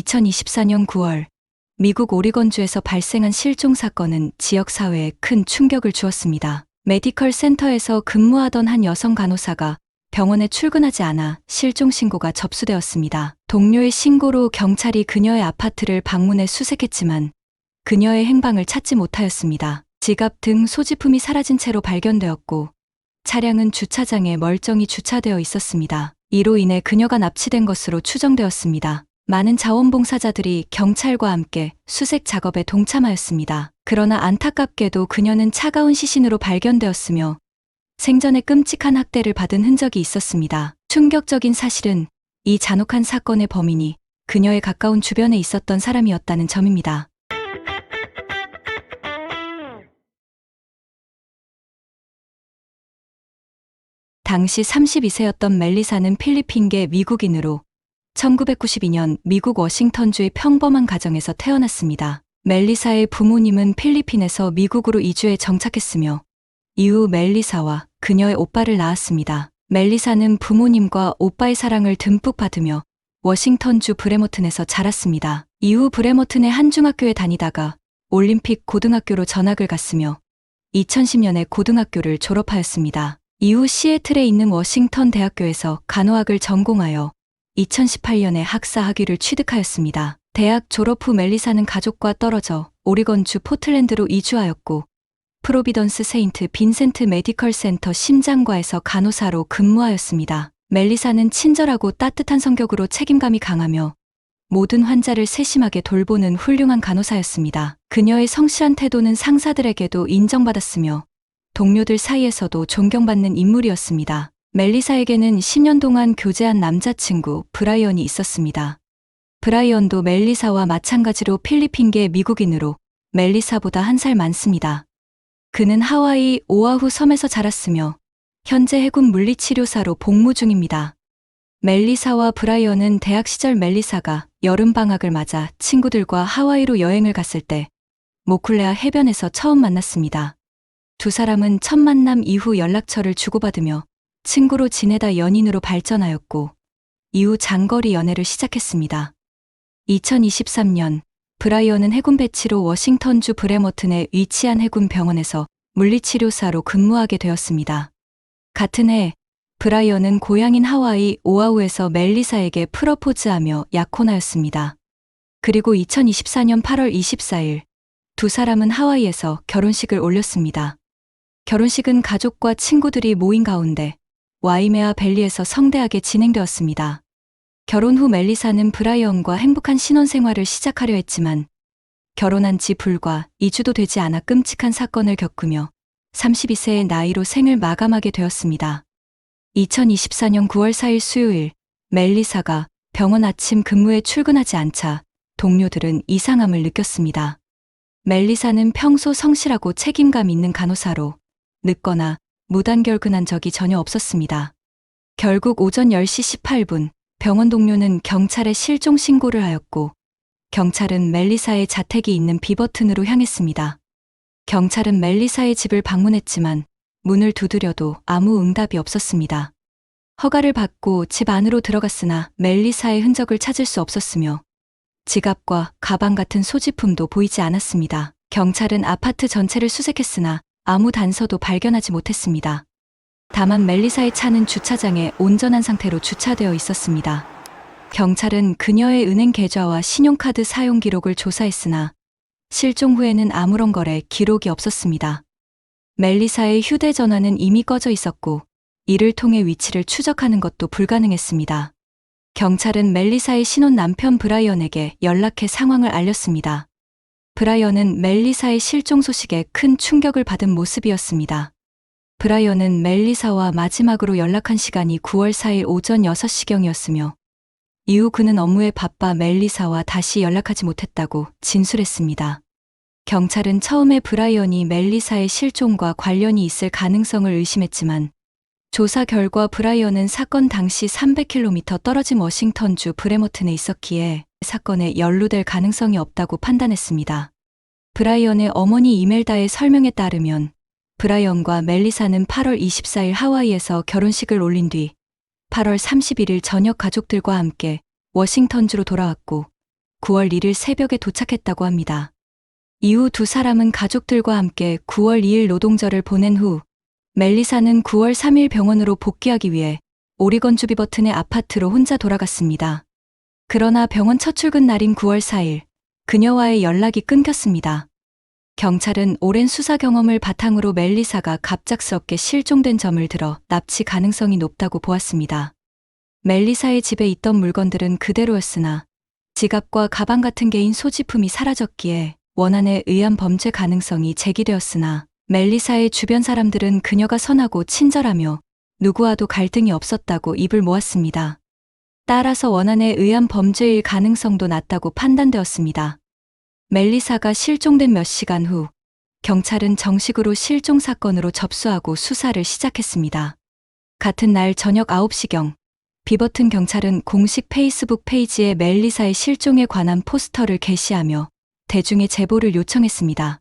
2024년 9월 미국 오리건주에서 발생한 실종 사건은 지역 사회에 큰 충격을 주었습니다. 메디컬 센터에서 근무하던 한 여성 간호사가 병원에 출근하지 않아 실종 신고가 접수되었습니다. 동료의 신고로 경찰이 그녀의 아파트를 방문해 수색했지만 그녀의 행방을 찾지 못하였습니다. 지갑 등 소지품이 사라진 채로 발견되었고 차량은 주차장에 멀쩡히 주차되어 있었습니다. 이로 인해 그녀가 납치된 것으로 추정되었습니다. 많은 자원봉사자들이 경찰과 함께 수색 작업에 동참하였습니다. 그러나 안타깝게도 그녀는 차가운 시신으로 발견되었으며 생전에 끔찍한 학대를 받은 흔적이 있었습니다. 충격적인 사실은 이 잔혹한 사건의 범인이 그녀의 가까운 주변에 있었던 사람이었다는 점입니다. 당시 32세였던 멜리사는 필리핀계 미국인으로 1992년 미국 워싱턴주의 평범한 가정에서 태어났습니다. 멜리사의 부모님은 필리핀에서 미국으로 이주해 정착했으며 이후 멜리사와 그녀의 오빠를 낳았습니다. 멜리사는 부모님과 오빠의 사랑을 듬뿍 받으며 워싱턴주 브레머튼에서 자랐습니다. 이후 브레머튼의 한 중학교에 다니다가 올림픽 고등학교로 전학을 갔으며 2010년에 고등학교를 졸업하였습니다. 이후 시애틀에 있는 워싱턴 대학교에서 간호학을 전공하여 2018년에 학사 학위를 취득하였습니다. 대학 졸업 후 멜리사는 가족과 떨어져 오리건주 포틀랜드로 이주하였고 프로비던스 세인트 빈센트 메디컬 센터 심장과에서 간호사로 근무하였습니다. 멜리사는 친절하고 따뜻한 성격으로 책임감이 강하며 모든 환자를 세심하게 돌보는 훌륭한 간호사였습니다. 그녀의 성실한 태도는 상사들에게도 인정받았으며 동료들 사이에서도 존경받는 인물이었습니다. 멜리사에게는 10년 동안 교제한 남자친구 브라이언이 있었습니다. 브라이언도 멜리사와 마찬가지로 필리핀계 미국인으로 멜리사보다 한 살 많습니다. 그는 하와이 오아후 섬에서 자랐으며 현재 해군 물리치료사로 복무 중입니다. 멜리사와 브라이언은 대학 시절 멜리사가 여름방학을 맞아 친구들과 하와이로 여행을 갔을 때 모쿨레아 해변에서 처음 만났습니다. 두 사람은 첫 만남 이후 연락처를 주고받으며 친구로 지내다 연인으로 발전하였고 이후 장거리 연애를 시작했습니다. 2023년 브라이언은 해군 배치로 워싱턴주 브레머튼에 위치한 해군 병원에서 물리치료사로 근무하게 되었습니다. 같은 해 브라이언은 고향인 하와이 오아우에서 멜리사에게 프러포즈하며 약혼하였습니다. 그리고 2024년 8월 24일 두 사람은 하와이에서 결혼식을 올렸습니다. 결혼식은 가족과 친구들이 모인 가운데 와이메아 밸리에서 성대하게 진행되었습니다. 결혼 후 멜리사는 브라이언과 행복한 신혼생활을 시작하려 했지만 결혼한 지 불과 2주도 되지 않아 끔찍한 사건을 겪으며 32세의 나이로 생을 마감하게 되었습니다. 2024년 9월 4일 수요일 멜리사가 병원 아침 근무에 출근하지 않자 동료들은 이상함을 느꼈습니다. 멜리사는 평소 성실하고 책임감 있는 간호사로 늦거나 무단결근한 적이 전혀 없었습니다. 결국 오전 10시 18분 병원 동료는 경찰에 실종 신고를 하였고 경찰은 멜리사의 자택이 있는 비버튼으로 향했습니다. 경찰은 멜리사의 집을 방문했지만 문을 두드려도 아무 응답이 없었습니다. 허가를 받고 집 안으로 들어갔으나 멜리사의 흔적을 찾을 수 없었으며 지갑과 가방 같은 소지품도 보이지 않았습니다. 경찰은 아파트 전체를 수색했으나 아무 단서도 발견하지 못했습니다. 다만 멜리사의 차는 주차장에 온전한 상태로 주차되어 있었습니다. 경찰은 그녀의 은행 계좌와 신용카드 사용 기록을 조사했으나 실종 후에는 아무런 거래 기록이 없었습니다. 멜리사의 휴대전화는 이미 꺼져 있었고 이를 통해 위치를 추적하는 것도 불가능했습니다. 경찰은 멜리사의 신혼 남편 브라이언에게 연락해 상황을 알렸습니다. 브라이언은 멜리사의 실종 소식에 큰 충격을 받은 모습이었습니다. 브라이언은 멜리사와 마지막으로 연락한 시간이 9월 4일 오전 6시경이었으며 이후 그는 업무에 바빠 멜리사와 다시 연락하지 못했다고 진술했습니다. 경찰은 처음에 브라이언이 멜리사의 실종과 관련이 있을 가능성을 의심했지만 조사 결과 브라이언은 사건 당시 300km 떨어진 워싱턴주 브레머튼에 있었기에 사건에 연루될 가능성이 없다고 판단했습니다. 브라이언의 어머니 이멜다의 설명에 따르면 브라이언과 멜리사는 8월 24일 하와이에서 결혼식을 올린 뒤 8월 31일 저녁 가족들과 함께 워싱턴주로 돌아왔고 9월 1일 새벽에 도착했다고 합니다. 이후 두 사람은 가족들과 함께 9월 2일 노동절을 보낸 후 멜리사는 9월 3일 병원으로 복귀하기 위해 오리건 주 비버튼의 아파트로 혼자 돌아갔습니다. 그러나 병원 첫 출근 날인 9월 4일 그녀와의 연락이 끊겼습니다. 경찰은 오랜 수사 경험을 바탕으로 멜리사가 갑작스럽게 실종된 점을 들어 납치 가능성이 높다고 보았습니다. 멜리사의 집에 있던 물건들은 그대로였으나 지갑과 가방 같은 개인 소지품이 사라졌기에 원한에 의한 범죄 가능성이 제기되었으나 멜리사의 주변 사람들은 그녀가 선하고 친절하며 누구와도 갈등이 없었다고 입을 모았습니다. 따라서 원한에 의한 범죄일 가능성도 낮다고 판단되었습니다. 멜리사가 실종된 몇 시간 후 경찰은 정식으로 실종 사건으로 접수하고 수사를 시작했습니다. 같은 날 저녁 9시경 비버튼 경찰은 공식 페이스북 페이지에 멜리사의 실종에 관한 포스터를 게시하며 대중의 제보를 요청했습니다.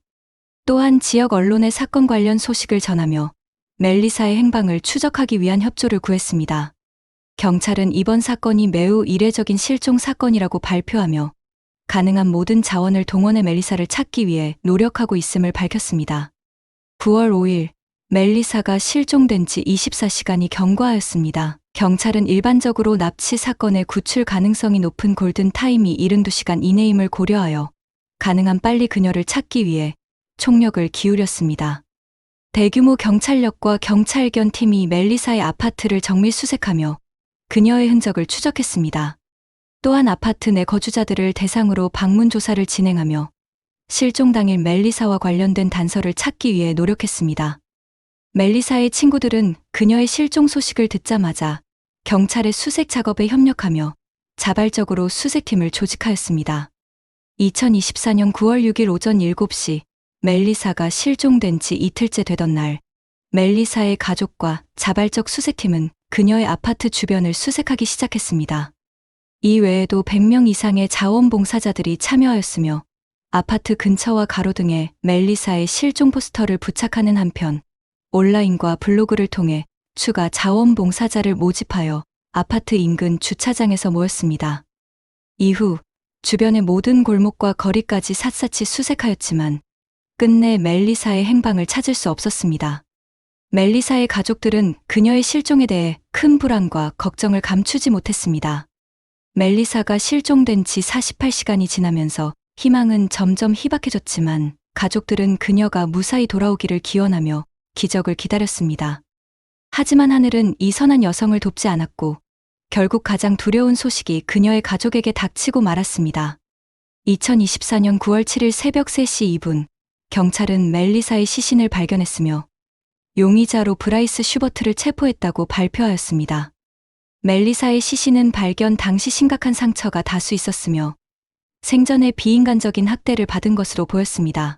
또한 지역 언론에 사건 관련 소식을 전하며 멜리사의 행방을 추적하기 위한 협조를 구했습니다. 경찰은 이번 사건이 매우 이례적인 실종 사건이라고 발표하며 가능한 모든 자원을 동원해 멜리사를 찾기 위해 노력하고 있음을 밝혔습니다. 9월 5일 멜리사가 실종된 지 24시간이 경과하였습니다. 경찰은 일반적으로 납치 사건의 구출 가능성이 높은 골든 타임이 72시간 이내임을 고려하여 가능한 빨리 그녀를 찾기 위해 총력을 기울였습니다. 대규모 경찰력과 경찰견 팀이 멜리사의 아파트를 정밀 수색하며 그녀의 흔적을 추적했습니다. 또한 아파트 내 거주자들을 대상으로 방문 조사를 진행하며 실종 당일 멜리사와 관련된 단서를 찾기 위해 노력했습니다. 멜리사의 친구들은 그녀의 실종 소식을 듣자마자 경찰의 수색 작업에 협력하며 자발적으로 수색팀을 조직하였습니다. 2024년 9월 6일 오전 7시 멜리사가 실종된 지 이틀째 되던 날 멜리사의 가족과 자발적 수색팀은 그녀의 아파트 주변을 수색하기 시작했습니다. 이 외에도 100명 이상의 자원봉사자들이 참여하였으며 아파트 근처와 가로등에 멜리사의 실종 포스터를 부착하는 한편 온라인과 블로그를 통해 추가 자원봉사자를 모집하여 아파트 인근 주차장에서 모였습니다. 이후 주변의 모든 골목과 거리까지 샅샅이 수색하였지만 끝내 멜리사의 행방을 찾을 수 없었습니다. 멜리사의 가족들은 그녀의 실종에 대해 큰 불안과 걱정을 감추지 못했습니다. 멜리사가 실종된 지 48시간이 지나면서 희망은 점점 희박해졌지만 가족들은 그녀가 무사히 돌아오기를 기원하며 기적을 기다렸습니다. 하지만 하늘은 이 선한 여성을 돕지 않았고 결국 가장 두려운 소식이 그녀의 가족에게 닥치고 말았습니다. 2024년 9월 7일 새벽 3시 2분 경찰은 멜리사의 시신을 발견했으며 용의자로 브라이스 슈버트를 체포했다고 발표하였습니다. 멜리사의 시신은 발견 당시 심각한 상처가 다수 있었으며 생전에 비인간적인 학대를 받은 것으로 보였습니다.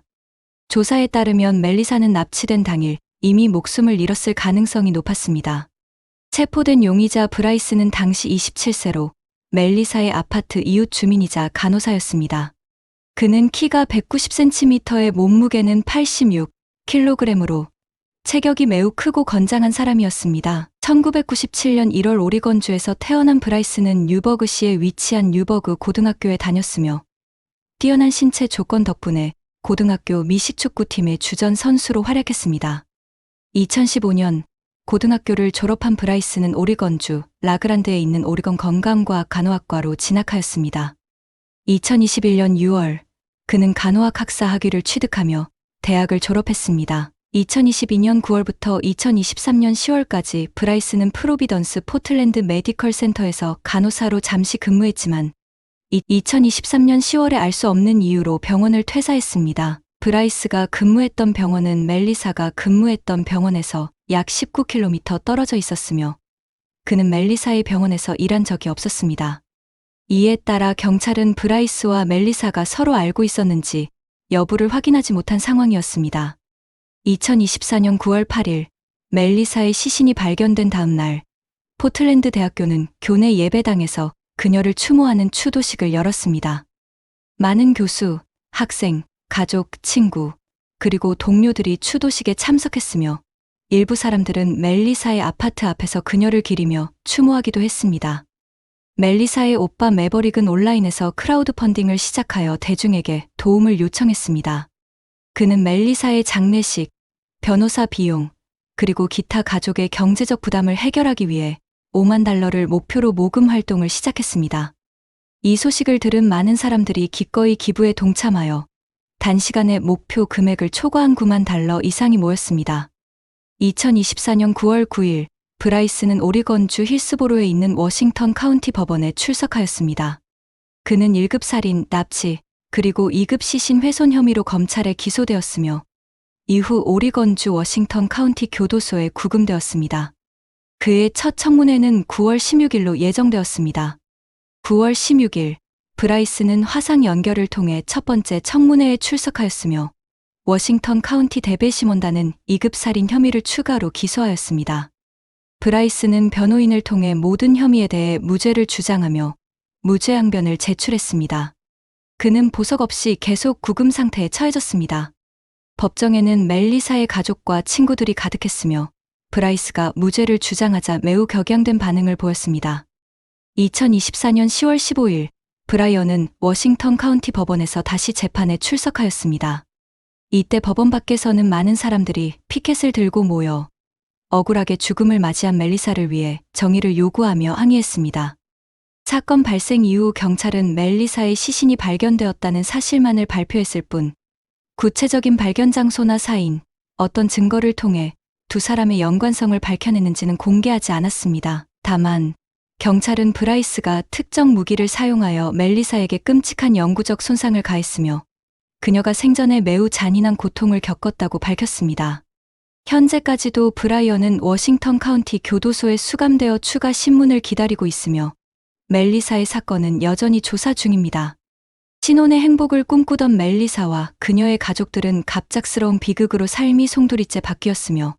조사에 따르면 멜리사는 납치된 당일 이미 목숨을 잃었을 가능성이 높았습니다. 체포된 용의자 브라이스는 당시 27세로 멜리사의 아파트 이웃 주민이자 간호사였습니다. 그는 키가 190cm에 몸무게는 86kg으로 체격이 매우 크고 건장한 사람이었습니다. 1997년 1월 오리건주에서 태어난 브라이스는 뉴버그시에 위치한 뉴버그 고등학교에 다녔으며 뛰어난 신체 조건 덕분에 고등학교 미식축구팀의 주전 선수로 활약했습니다. 2015년 고등학교를 졸업한 브라이스는 오리건주 라그란드에 있는 오리건 건강과학 간호학과로 진학하였습니다. 2021년 6월 그는 간호학 학사 학위를 취득하며 대학을 졸업했습니다. 2022년 9월부터 2023년 10월까지 브라이스는 프로비던스 포틀랜드 메디컬 센터에서 간호사로 잠시 근무했지만 2023년 10월에 알 수 없는 이유로 병원을 퇴사했습니다. 브라이스가 근무했던 병원은 멜리사가 근무했던 병원에서 약 19km 떨어져 있었으며 그는 멜리사의 병원에서 일한 적이 없었습니다. 이에 따라 경찰은 브라이스와 멜리사가 서로 알고 있었는지 여부를 확인하지 못한 상황이었습니다. 2024년 9월 8일 멜리사의 시신이 발견된 다음 날 포틀랜드 대학교는 교내 예배당에서 그녀를 추모하는 추도식을 열었습니다. 많은 교수, 학생, 가족, 친구, 그리고 동료들이 추도식에 참석했으며 일부 사람들은 멜리사의 아파트 앞에서 그녀를 기리며 추모하기도 했습니다. 멜리사의 오빠 매버릭은 온라인에서 크라우드 펀딩을 시작하여 대중에게 도움을 요청했습니다. 그는 멜리사의 장례식, 변호사 비용, 그리고 기타 가족의 경제적 부담을 해결하기 위해 5만 달러를 목표로 모금 활동을 시작했습니다. 이 소식을 들은 많은 사람들이 기꺼이 기부에 동참하여 단시간에 목표 금액을 초과한 9만 달러 이상이 모였습니다. 2024년 9월 9일, 브라이스는 오리건주 힐스보로에 있는 워싱턴 카운티 법원에 출석하였습니다. 그는 1급 살인, 납치, 그리고 2급 시신 훼손 혐의로 검찰에 기소되었으며 이후 오리건주 워싱턴 카운티 교도소에 구금되었습니다. 그의 첫 청문회는 9월 16일로 예정되었습니다. 9월 16일, 브라이스는 화상 연결을 통해 첫 번째 청문회에 출석하였으며 워싱턴 카운티 대배심원단은 2급 살인 혐의를 추가로 기소하였습니다. 브라이스는 변호인을 통해 모든 혐의에 대해 무죄를 주장하며 무죄 항변을 제출했습니다. 그는 보석 없이 계속 구금 상태에 처해졌습니다. 법정에는 멜리사의 가족과 친구들이 가득했으며 브라이스가 무죄를 주장하자 매우 격양된 반응을 보였습니다. 2024년 10월 15일, 브라이언은 워싱턴 카운티 법원에서 다시 재판에 출석하였습니다. 이때 법원 밖에서는 많은 사람들이 피켓을 들고 모여 억울하게 죽음을 맞이한 멜리사를 위해 정의를 요구하며 항의했습니다. 사건 발생 이후 경찰은 멜리사의 시신이 발견되었다는 사실만을 발표했을 뿐 구체적인 발견 장소나 사인, 어떤 증거를 통해 두 사람의 연관성을 밝혀내는지는 공개하지 않았습니다. 다만 경찰은 브라이스가 특정 무기를 사용하여 멜리사에게 끔찍한 영구적 손상을 가했으며 그녀가 생전에 매우 잔인한 고통을 겪었다고 밝혔습니다. 현재까지도 브라이언은 워싱턴 카운티 교도소에 수감되어 추가 신문을 기다리고 있으며 멜리사의 사건은 여전히 조사 중입니다. 신혼의 행복을 꿈꾸던 멜리사와 그녀의 가족들은 갑작스러운 비극으로 삶이 송두리째 바뀌었으며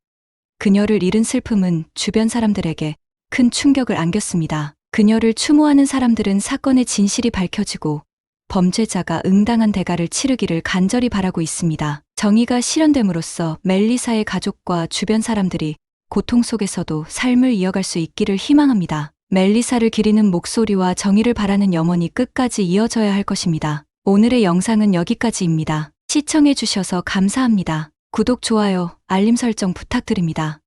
그녀를 잃은 슬픔은 주변 사람들에게 큰 충격을 안겼습니다. 그녀를 추모하는 사람들은 사건의 진실이 밝혀지고 범죄자가 응당한 대가를 치르기를 간절히 바라고 있습니다. 정의가 실현됨으로써 멜리사의 가족과 주변 사람들이 고통 속에서도 삶을 이어갈 수 있기를 희망합니다. 멜리사를 기리는 목소리와 정의를 바라는 염원이 끝까지 이어져야 할 것입니다. 오늘의 영상은 여기까지입니다. 시청해주셔서 감사합니다. 구독, 좋아요, 알림 설정 부탁드립니다.